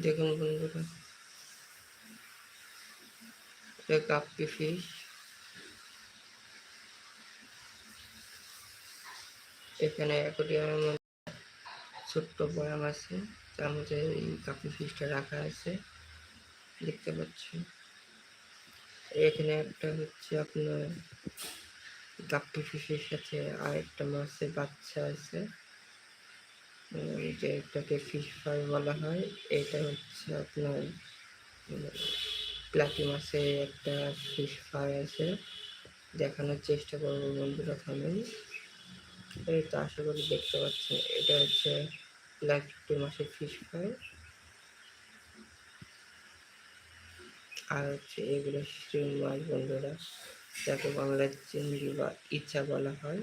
দেখুন বন্ধুরা এটা কাপ্পি ফিশ এখানে অ্যাকোরিয়ামের মধ্যে ছোট্ট বয়াম আছে, তার মধ্যে এই কাপি ফিশটা রাখা আছে, দেখতে পাচ্ছি এখানে একটা হচ্ছে আপনার গাপ্পি ফিশের সাথে আরেকটা মাছের বাচ্চা আছে। উম, যে এটাকে ফিশ ফ্রাই বলা হয় এটা হচ্ছে আপনার প্লাটি মাছের একটা ফিশ ফ্রাই আছে। দেখানোর চেষ্টা করব বন্ধুরা থামেন এই তো আশা করি দেখতে পাচ্ছেন এটা হচ্ছে প্লাটি মাছের ফিশ ফ্রাই আর হচ্ছে এগুলো শিং মাছ বন্ধুরা যাকে বাংলার চিংড়ি বা ইচ্ছা বলা হয়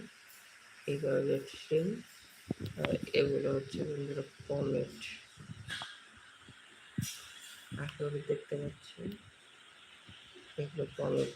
হচ্ছে শিং এগুলো হচ্ছে বন্ধুরা পমেট। আপনারা দেখতে পাচ্ছেন এগুলো পমেট।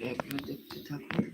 Birazcık ödekte takılır.